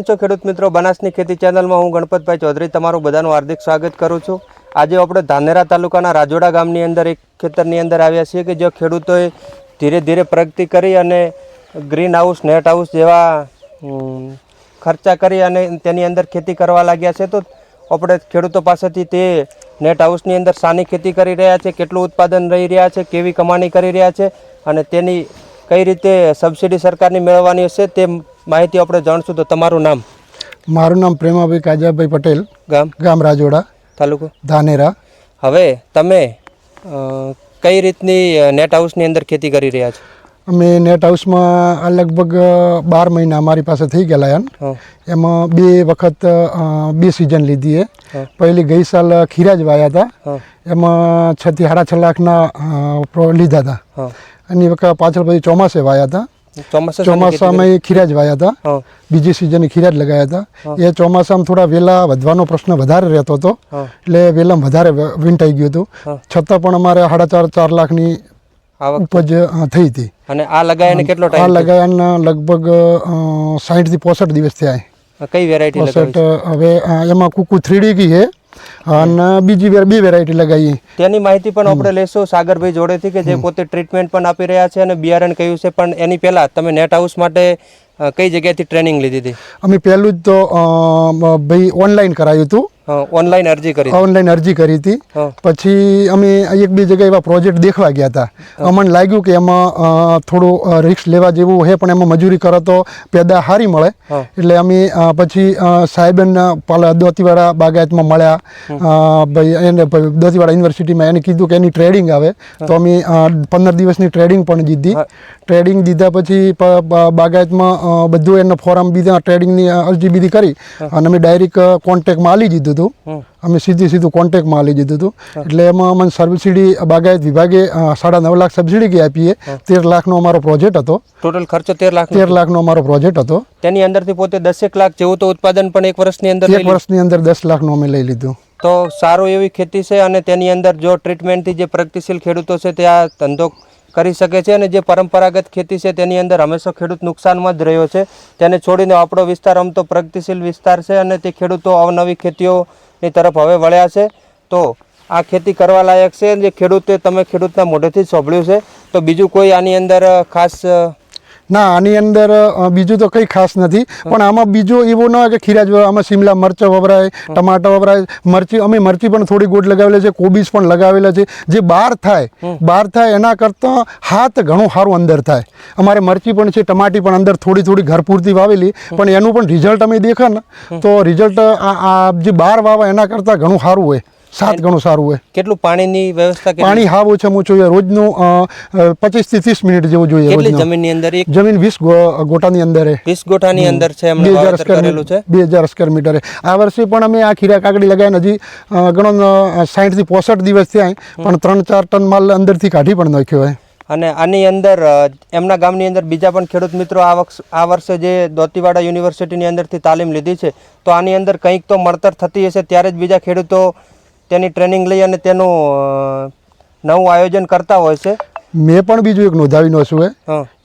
કેમ છો ખેડૂત મિત્રો? બનાસની ખેતી ચેનલમાં હું ગણપતભાઈ ચૌધરી તમારું બધાનું હાર્દિક સ્વાગત કરું છું. આજે આપણે ધાનેરા તાલુકાના રાજોડા ગામની અંદર એક ખેતરની અંદર આવ્યા છીએ કે જે ખેડૂતોએ ધીરે ધીરે પ્રગતિ કરી અને ગ્રીન હાઉસ નેટ હાઉસ જેવા ખર્ચા કરી અને તેની અંદર ખેતી કરવા લાગ્યા છે. તો આપણે ખેડૂતો પાસેથી તે નેટ હાઉસની અંદર શાની ખેતી કરી રહ્યા છે, કેટલું ઉત્પાદન રહી રહ્યા છે, કેવી કમાણી કરી રહ્યા છે અને તેની કઈ રીતે સબસિડી સરકારની મેળવવાની હશે તે માહિતી આપણે જાણશું તો તમારું નામ? મારું નામ પ્રેમાભાઈ કાજાભાઈ પટેલ. ગામ? ગામ રાજોડા. તાલુકો? ધાનેરા. હવે તમે કઈ રીતની નેટ હાઉસની અંદર ખેતી કરી રહ્યા છો? અમે નેટ હાઉસમાં આ લગભગ બાર મહિના અમારી પાસે થઈ ગયેલા એમ. એમાં બે વખત બે સિઝન લીધી એ. પહેલી ગઈ સાલ ખીરા જ વાયા હતા. એમાં છથી સાડા છ લાખના લીધા હતા. અને એની વખત પાછળ પછી ચોમાસે વાયા હતા. ચોમાસા ચોમાસામાં એ ખીરા જ વાયા હતા બીજી સિઝન ખીરા જ લગાયા હતા એ ચોમાસામાં થોડા વેલા વધવાનો પ્રશ્ન વધારે રહેતો હતો. એટલે વેલામાં વધારે વીંટાઈ ગયું હતું. છતાં પણ અમારે સાડા ચાર ચાર લાખની ઉપજ થઈ હતી. અને આ લગાયાને કેટલો આ ટાઈમ લગભગ સાઠથી પોસઠ દિવસ થયા. કઈ વેરાયટી પોસઠ હવે એમાં કુકુ થ્રીડી ગઈ છે. અને બીજી વેર બે વેરાયટી લગાવી તેની માહિતી પણ આપણે લેશું સાગરભાઈ જોડેથી કે જે પોતે ટ્રીટમેન્ટ પણ આપી રહ્યા છે અને બિયારણ કહ્યું છે. પણ એની પહેલાં તમે નેટ હાઉસ માટે કઈ જગ્યાએથી ટ્રેનિંગ લીધી હતી? અમે પહેલું જ તો ભાઈ ઓનલાઈન કરાયું હતું. ઓનલાઈન અરજી કરી ઓનલાઈન અરજી કરી હતી. પછી અમે એક બે જગ્યાએ એવા પ્રોજેક્ટ દેખવા ગયા હતા. અમને લાગ્યું કે એમાં થોડું રિસ્ક લેવા જેવું છે પણ એમાં મજૂરી કરો તો પેદા સારી મળે. એટલે અમે પછી સાહેબન પાલા દોતીવાડા બાગાયતમાં મળ્યા. ભાઈ એને દોતીવાડા યુનિવર્સિટીમાં એને કીધું કે એની ટ્રેડિંગ આવે. તો અમે પંદર દિવસની ટ્રેડિંગ પણ દીધી. ટ્રેડિંગ દીધા પછી બાગાયતમાં બધું એનો ફોરમ બીજા ટ્રેડિંગની અરજી બીજી કરી. અને અમે ડાયરેક્ટ કોન્ટેક્ટમાં આલી દીધું હતું અમે સીધી સીધું કોન્ટેક્ટમાં લઈ દીધું હતું. એટલે એમાં અમને સબસિડી બાગાયત વિભાગે સાડા નવ લાખ સબસિડી કે આપીએ તેર લાખનો અમારો પ્રોજેક્ટ હતો. ટોટલ ખર્ચો તેર લાખ તેર લાખનો અમારો પ્રોજેક્ટ હતો. તેની અંદરથી પોતે દસેક લાખ જેવું તો ઉત્પાદન પણ એક વર્ષની અંદર એક વર્ષની અંદર દસ લાખનું અમે લઈ લીધું. તો સારું એવી ખેતી છે અને તેની અંદર જો ટ્રીટમેન્ટથી જે પ્રગતિશીલ ખેડૂતો છે તે આ ધંધો કરી શકે છે અને જે પરંપરાગત ખેતી છે તેની અંદર હંમેશા ખેડૂત નુકસાનમાં જ રહ્યો છે. તેને છોડીને આપણો વિસ્તાર આમ તો પ્રગતિશીલ વિસ્તાર છે અને તે ખેડૂતો અવનવી ખેતીઓની તરફ હવે વળ્યા છે. તો આ ખેતી કરવા લાયક છે જે ખેડૂતે તમે ખેડૂતના મોઢેથી જ સાંભળ્યું છે. તો બીજું કોઈ આની અંદર ખાસ ના આની અંદર બીજું તો કંઈ ખાસ નથી. પણ આમાં બીજું એવું ન હોય કે ખીરા જ આમાં શિમલા મરચાં વપરાય ટમાટા વપરાય. મરચી અમે મરચી પણ થોડી ગોટ લગાવેલા છે કોબીજ પણ લગાવેલા છે. જે બહાર થાય બહાર થાય એના કરતાં હાથ ઘણું સારું અંદર થાય. અમારે મરચી પણ છે ટમાટી પણ અંદર થોડી થોડી ઘર પૂરતી વાવેલી પણ એનું પણ રિઝલ્ટ અમે દેખા ને તો રિઝલ્ટ આ આ જે બહાર વાવા એના કરતાં ઘણું સારું હોય. સાત ગણું સારું હોય. કેટલું પાણીની વ્યવસ્થા પાણી હાવ ઓછામાં ઓછું જોઈએ. રોજનું પચીસથી ત્રીસ મિનિટ જેવું જોઈએ કેટલી જમીનની અંદર જમીન વીસ ગોટાની અંદર. વીસ ગોઠાની અંદર છે બે હજાર સ્કવેર છે? બે હજાર સ્કવેર મીટર. આ વર્ષે પણ અમે આ ખીરા કાકડી લગાવીને હજી ઘણો સાઠથી પોસઠ દિવસ થયા પણ ત્રણ ચાર ટન માલ અંદરથી કાઢી પણ નાખ્યો હોય અને આની અંદર એમના ગામની અંદર બીજા પણ ખેડૂત મિત્રો આ વખત આ વર્ષે જે દોતીવાડા યુનિવર્સિટીની અંદરથી તાલીમ લીધી છે તો આની અંદર કંઈક તો મળતર થતી હશે ત્યારે જ બીજા ખેડૂતો તેની ટ્રેનિંગ લઈ અને તેનું નવું આયોજન કરતા હોય છે. મેં પણ બીજું એક નોંધાવીનો છું.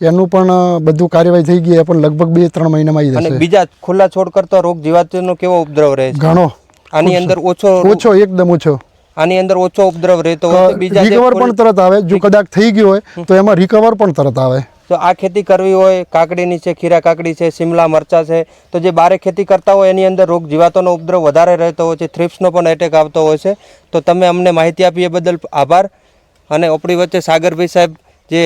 એનું પણ બધું કાર્યવાહી થઈ ગઈ પણ લગભગ બે ત્રણ મહિનામાં આવી જશે બીજા ખુલ્લા છોડ કરતા રોગ જીવાતનો કેવો ઉપદ્રવ રહે છે? ઘણો. આની અંદર ઓછો ઓછો એકદમ ઓછો. આની અંદર ઓછો ઉપદ્રવ રહેતો હોય બીજા રિકવર પણ તરત આવે. જો કદાચ થઈ ગયો હોય તો એમાં રિકવર પણ તરત આવે. તો આ ખેતી કરવી હોય કાકડીની છે ખીરા કાકડી છે શિમલા મરચા છે તો જે બારે ખેતી કરતા હોય એની અંદર રોગ જીવાતોનો ઉપદ્રવ વધારે રહેતો હોય છે થ્રિપ્સનો પણ એટેક આવતો હોય છે. તો તમે અમને માહિતી આપી એ બદલ આભાર. અને આપણી વચ્ચે સાગરભાઈ સાહેબ જે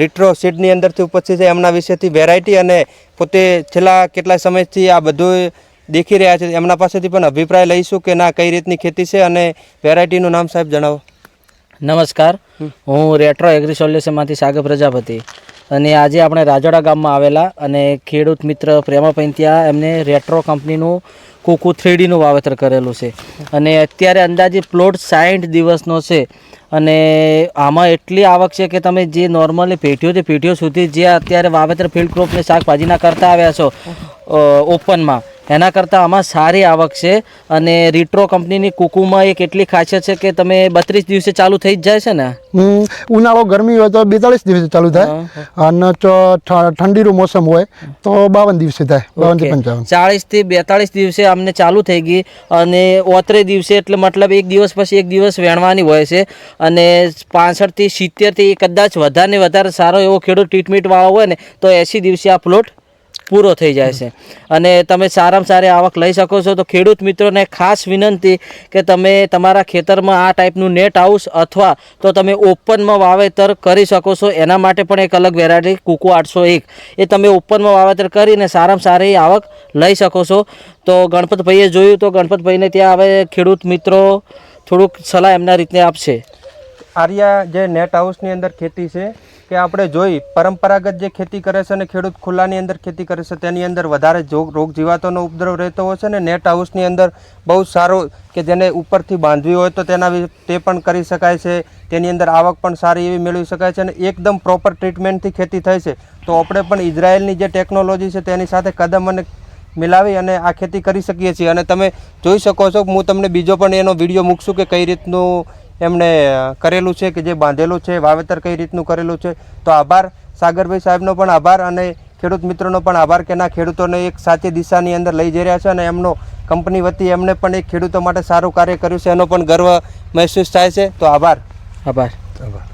રિટ્રો સીડની અંદરથી ઉપસ્થિત છે એમના વિશેથી વેરાયટી અને પોતે છેલ્લા કેટલા સમયથી આ બધું દેખી રહ્યા છે એમના પાસેથી પણ અભિપ્રાય લઈશું કે ના કઈ રીતની ખેતી છે અને વેરાયટીનું નામ સાહેબ જણાવો. નમસ્કાર. હું રેટ્રો એગ્રી સોલ્યુશનમાંથી સાગર પ્રજાપતિ. અને આજે આપણે રાજોડા ગામમાં આવેલા અને ખેડૂત મિત્ર પ્રેમાભાઈ ત્યાં એમને રેટ્રો કંપનીનું કુકુ થ્રીડીનું વાવેતર કરેલું છે. અને અત્યારે અંદાજે પ્લોટ સાઠ દિવસનો છે. અને આમાં એટલી આવક છે કે તમે જે નોર્મલી પેઢીઓથી પેઢીઓ સુધી જે અત્યારે વાવેતર ફિલ્ડ ક્રોપને શાકભાજીના કરતા આવ્યા છો ઓપનમાં એના કરતાં આમાં સારી આવક છે અને રીટ્રો કંપનીની કુકુમાં એક એટલી ખાસિયત છે કે તમે બત્રીસ દિવસે ચાલુ થઈ જ જાય છે ને? ઉનાળો ગરમી હોય તો બેતાળીસ દિવસે ચાલુ થાય અને જો ઠંડીનું મોસમ હોય તો બાવન દિવસે થાય બાવનથી પંચાવન. ચાળીસથી બેતાળીસ દિવસે અમને ચાલુ થઈ ગઈ અને ઓતરે દિવસે એટલે મતલબ એક દિવસ પછી એક દિવસ વેણવાની હોય છે અને પાસઠથી સિત્તેરથી કદાચ વધારે ને વધારે સારો એવો ખેડૂત ટ્રીટમેન્ટ વાળો હોય ને તો એંસી દિવસે આ પ્લોટ પૂરો થઈ જાય છે. અને તમે સારામાં સારી આવક લઈ શકો છો, તો ખેડૂત મિત્રોને ખાસ વિનંતી કે તમે તમારા ખેતરમાં આ ટાઈપનું નેટ હાઉસ અથવા તો તમે ઓપનમાં વાવેતર કરી શકો છો. એના માટે પણ એક અલગ વેરાયટી કુકુ આઠસો એક. એ તમે ઓપનમાં વાવેતર કરીને સારામાં સારી આવક લઈ શકો છો. તો ગણપતભાઈએ જોયું તો ગણપતભાઈને ત્યાં હવે ખેડૂત મિત્રો થોડુંક સલાહ એમના રીતે આપશે. આર્યા જે નેટ હાઉસની અંદર ખેતી છે કે આપણે જોઈ પરંપરાગત જે ખેતી કરે છે અને ખેડૂત ખુલ્લાની અંદર ખેતી કરે છે, તેની અંદર વધારે રોગ જીવાતોનો ઉપદ્રવ રહેતો હોય છે ને નેટ હાઉસની અંદર બહુ સારો કે જેને ઉપરથી બાંધવી હોય તો તેના તે પણ કરી શકાય છે, તેની અંદર આવક પણ સારી એવી મેળવી શકાય છે અને એકદમ પ્રોપર ટ્રીટમેન્ટથી ખેતી થાય છે. તો આપણે પણ ઇઝરાયલની જે ટેકનોલોજી છે તેની સાથે કદમ અને મિલાવી અને આ ખેતી કરી શકીએ છીએ. અને તમે જોઈ શકો છો, હું તમને બીજો પણ એનો વીડિયો મૂકશું કે કઈ રીતનું એમણે કરેલું છે કે જે બાંધેલું છે વાવેતર કઈ રીતનું કરેલું છે તો આભાર. સાગરભાઈ સાહેબનો પણ આભાર અને ખેડૂત મિત્રોનો પણ આભાર કે ના ખેડૂતોને એક સાચી દિશાની અંદર લઈ જઈ રહ્યા છે અને એમનો કંપની વતી એમને પણ એક ખેડૂતો માટે સારું કાર્ય કર્યું છે એનો પણ ગર્વ મહેસૂસ થાય છે. તો આભાર. આભાર. આભાર.